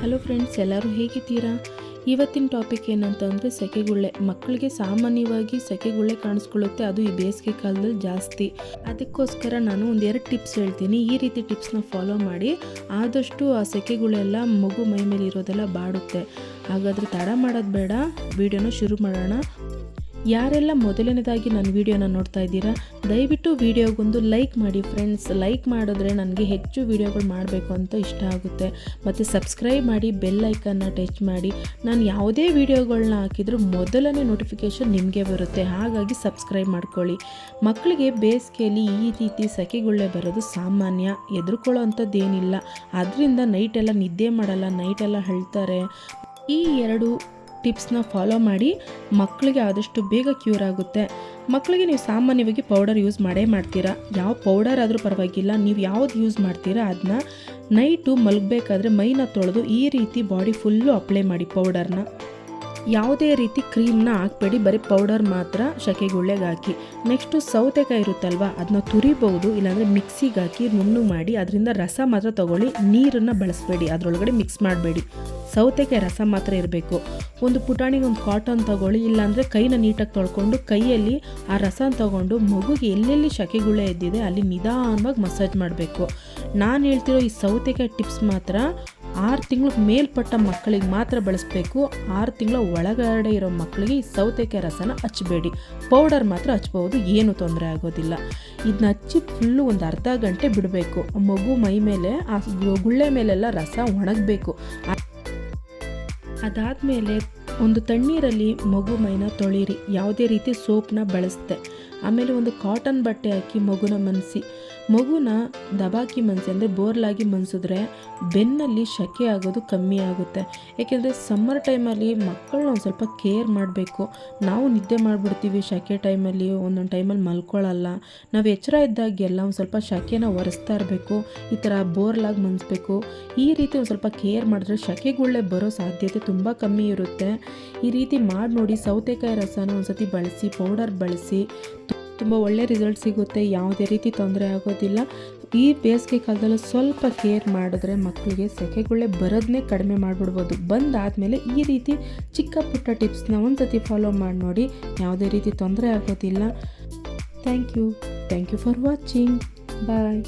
Hello friends ಎಲ್ಲರೂ ಹೇಗಿದ್ದೀರಾ? ಇವತ್ತಿನ ಟಾಪಿಕ್ ಏನಂತಂದರೆ ಸೆಕೆಗುಳ್ಳೆ. ಮಕ್ಕಳಿಗೆ ಸಾಮಾನ್ಯವಾಗಿ ಸೆಕೆಗುಳ್ಳೆ ಕಾಣಿಸ್ಕೊಳ್ಳುತ್ತೆ, ಅದು ಈ ಬೇಸಿಗೆ ಕಾಲದಲ್ಲಿ ಜಾಸ್ತಿ. ಅದಕ್ಕೋಸ್ಕರ ನಾನು ಒಂದೆರಡು ಟಿಪ್ಸ್ ಹೇಳ್ತೀನಿ. ಈ ರೀತಿ ಟಿಪ್ಸ್ನ ಫಾಲೋ ಮಾಡಿ, ಆದಷ್ಟು ಆ ಸೆಕೆಗುಳೆಲ್ಲ ಮಗು ಮೈ ಮೇಲೆ ಇರೋದೆಲ್ಲ ಬಾಡುತ್ತೆ. ಹಾಗಾದರೆ ತಡ ಮಾಡೋದು ಬೇಡ ವಿಡಿಯೋನ ಶುರು ಮಾಡೋಣ. ಯಾರೆಲ್ಲ ಮೊದಲನೇದಾಗಿ ನನ್ನ ವಿಡಿಯೋನ ನೋಡ್ತಾ ಇದ್ದೀರಾ, ದಯವಿಟ್ಟು ವಿಡಿಯೋಗೊಂದು ಲೈಕ್ ಮಾಡಿ ಫ್ರೆಂಡ್ಸ್. ಲೈಕ್ ಮಾಡಿದ್ರೆ ನನಗೆ ಹೆಚ್ಚು ವಿಡಿಯೋಗಳು ಮಾಡಬೇಕು ಅಂತ ಇಷ್ಟ ಆಗುತ್ತೆ. ಮತ್ತು ಸಬ್ಸ್ಕ್ರೈಬ್ ಮಾಡಿ, ಬೆಲ್ ಐಕನ್ನ ಟಚ್ ಮಾಡಿ. ನಾನು ಯಾವುದೇ ವಿಡಿಯೋಗಳನ್ನ ಹಾಕಿದರೂ ಮೊದಲನೇ ನೋಟಿಫಿಕೇಷನ್ ನಿಮಗೆ ಬರುತ್ತೆ. ಹಾಗಾಗಿ ಸಬ್ಸ್ಕ್ರೈಬ್ ಮಾಡ್ಕೊಳ್ಳಿ. ಮಕ್ಕಳಿಗೆ ಬೇಸಿಗೆಯಲ್ಲಿ ಈ ರೀತಿ ಸೆಕೆಗುಳ್ಳೆ ಬರೋದು ಸಾಮಾನ್ಯ. ಎದುರ್ಕೊಳ್ಳೋ ಅಂಥದ್ದೇನಿಲ್ಲ ಅದರಿಂದ ನೈಟೆಲ್ಲ ನಿದ್ದೆ ಮಾಡಲ್ಲ, ನೈಟೆಲ್ಲ ಹೇಳ್ತಾರೆ ಈ ಎರಡು ಟಿಪ್ಸ್ನ ಫಾಲೋ ಮಾಡಿ ಮಕ್ಕಳಿಗೆ ಆದಷ್ಟು ಬೇಗ ಕ್ಯೂರ್ ಆಗುತ್ತೆ. ಮಕ್ಕಳಿಗೆ ನೀವು ಸಾಮಾನ್ಯವಾಗಿ ಪೌಡರ್ ಯೂಸ್ ಮಾಡೇ ಮಾಡ್ತೀರಾ? ಯಾವ ಪೌಡರ್ ಆದರೂ ಪರವಾಗಿಲ್ಲ, ನೀವು ಯಾವ್ದು ಯೂಸ್ ಮಾಡ್ತೀರಾ ಅದನ್ನ ನೈಟು ಮಲಗಬೇಕಾದ್ರೆ ಮೈನ ತೊಳೆದು ಈ ರೀತಿ ಬಾಡಿ ಫುಲ್ಲು ಅಪ್ಲೈ ಮಾಡಿ ಪೌಡರ್ನ. ಯಾವುದೇ ರೀತಿ ಕ್ರೀಮ್ನ ಹಾಕ್ಬೇಡಿ, ಬರೀ ಪೌಡರ್ ಮಾತ್ರ ಶಕೆಗುಳ್ಳೆಗೆ ಹಾಕಿ. ನೆಕ್ಸ್ಟು ಸೌತೆಕಾಯಿ ಇರುತ್ತಲ್ವ ಅದನ್ನ ತುರಿಬಹುದು ಇಲ್ಲಾಂದರೆ ಮಿಕ್ಸಿಗೆ ಹಾಕಿ ನುಣ್ಣು ಮಾಡಿ, ಅದರಿಂದ ರಸ ಮಾತ್ರ ತಗೊಳ್ಳಿ, ನೀರನ್ನು ಬಳಸಬೇಡಿ, ಅದರೊಳಗಡೆ ಮಿಕ್ಸ್ ಮಾಡಬೇಡಿ. ಸೌತೆಕಾಯಿ ರಸ ಮಾತ್ರ ಇರಬೇಕು. ಒಂದು ಪುಟಾಣಿಗೆ ಒಂದು ಕಾಟನ್ ತಗೊಳ್ಳಿ, ಇಲ್ಲಾಂದರೆ ಕೈನ ನೀಟಾಗಿ ತೊಳ್ಕೊಂಡು ಕೈಯಲ್ಲಿ ಆ ರಸನ ತಗೊಂಡು ಮಗುಗೆ ಎಲ್ಲೆಲ್ಲಿ ಶಕೆಗುಳ್ಳೆ ಎದ್ದಿದೆ ಅಲ್ಲಿ ನಿಧಾನವಾಗಿ ಮಸಾಜ್ ಮಾಡಬೇಕು. ನಾನು ಹೇಳ್ತಿರೋ ಈ ಸೌತೆಕಾಯಿ ಟಿಪ್ಸ್ ಮಾತ್ರ ಆರು ತಿಂಗಳು ಮೇಲ್ಪಟ್ಟ ಮಕ್ಕಳಿಗೆ ಮಾತ್ರ ಬಳಸಬೇಕು. ಆರು ತಿಂಗಳ ಒಳಗಡೆ ಇರೋ ಮಕ್ಕಳಿಗೆ ಈ ಸೌತೆಕಾಯಿ ರಸನ ಹಚ್ಚಬೇಡಿ ಪೌಡರ್ ಮಾತ್ರ ಹಚ್ಬೋದು, ಏನು ತೊಂದರೆ ಆಗೋದಿಲ್ಲ. ಇದನ್ನ ಹಚ್ಚಿ ಫುಲ್ಲು ಒಂದು ಅರ್ಧ ಗಂಟೆ ಬಿಡಬೇಕು. ಮಗು ಮೈ ಮೇಲೆ ಆ ಗುಳ್ಳೆ ಮೇಲೆಲ್ಲ ರಸ ಒಣಗಬೇಕು. ಅದಾದಮೇಲೆ ಒಂದು ತಣ್ಣೀರಲ್ಲಿ ಮಗು ಮೈನ ತೊಳೀರಿ. ಯಾವುದೇ ರೀತಿ ಸೋಪ್ನ ಬಳಸ್ತೆ ಆಮೇಲೆ ಒಂದು ಕಾಟನ್ ಬಟ್ಟೆ ಹಾಕಿ ಮಗುನ ಮನಸಿ. ಮಗುನ ದಬಾಕಿ ಮನಸಿ ಅಂದರೆ ಬೋರ್ಲಾಗಿ ಮನ್ಸಿದ್ರೆ ಬೆನ್ನಲ್ಲಿ ಶಕೆ ಆಗೋದು ಕಮ್ಮಿ ಆಗುತ್ತೆ. ಏಕೆಂದರೆ ಸಮ್ಮರ್ ಟೈಮಲ್ಲಿ ಮಕ್ಕಳನ್ನ ಒಂದು ಸ್ವಲ್ಪ ಕೇರ್ ಮಾಡಬೇಕು. ನಾವು ನಿದ್ದೆ ಮಾಡಿಬಿಡ್ತೀವಿ ಶಕೆ ಟೈಮಲ್ಲಿ ಒಂದೊಂದು ಟೈಮಲ್ಲಿ ಮಲ್ಕೊಳ್ಳಲ್ಲ ನಾವು ಎಚ್ಚರ ಇದ್ದಾಗೆಲ್ಲ ಒಂದು ಸ್ವಲ್ಪ ಶಕೆನ ಒರೆಸ್ತಾ ಇರಬೇಕು, ಈ ಥರ ಬೋರ್ಲಾಗಿ ಮನ್ಸ್ಬೇಕು. ಈ ರೀತಿ ಒಂದು ಸ್ವಲ್ಪ ಕೇರ್ ಮಾಡಿದ್ರೆ ಶಕೆಗುಳ್ಳೆ ಬರೋ ಸಾಧ್ಯತೆ ತುಂಬ ಕಮ್ಮಿ ಇರುತ್ತೆ. ಈ ರೀತಿ ಮಾಡಿ ನೋಡಿ ಸೌತೆಕಾಯಿ ರಸನ ಒಂದು ಸತಿ ಬಳಸಿ ಪೌಡರ್ ಬಳಸಿ ತುಂಬ ಒಳ್ಳೆ ರಿಸಲ್ಟ್ ಸಿಗುತ್ತೆ, ಯಾವುದೇ ರೀತಿ ತೊಂದರೆ ಆಗೋದಿಲ್ಲ. ಈ ಬೇಸಿಗೆ ಕಾಲದಲ್ಲಿ ಸ್ವಲ್ಪ ಕೇರ್ ಮಾಡಿದ್ರೆ ಮಕ್ಕಳಿಗೆ ಸೆಕೆಗುಳ್ಳೆ ಬರೋದನ್ನೇ ಕಡಿಮೆ ಮಾಡಿಬಿಡ್ಬೋದು. ಬಂದಾದಮೇಲೆ ಈ ರೀತಿ ಚಿಕ್ಕ ಪುಟ್ಟ ಟಿಪ್ಸ್ನ ಒಂದು ಸತಿ ಫಾಲೋ ಮಾಡಿ ನೋಡಿ, ಯಾವುದೇ ರೀತಿ ತೊಂದರೆ ಆಗೋದಿಲ್ಲ. Thank you thank you for watching bye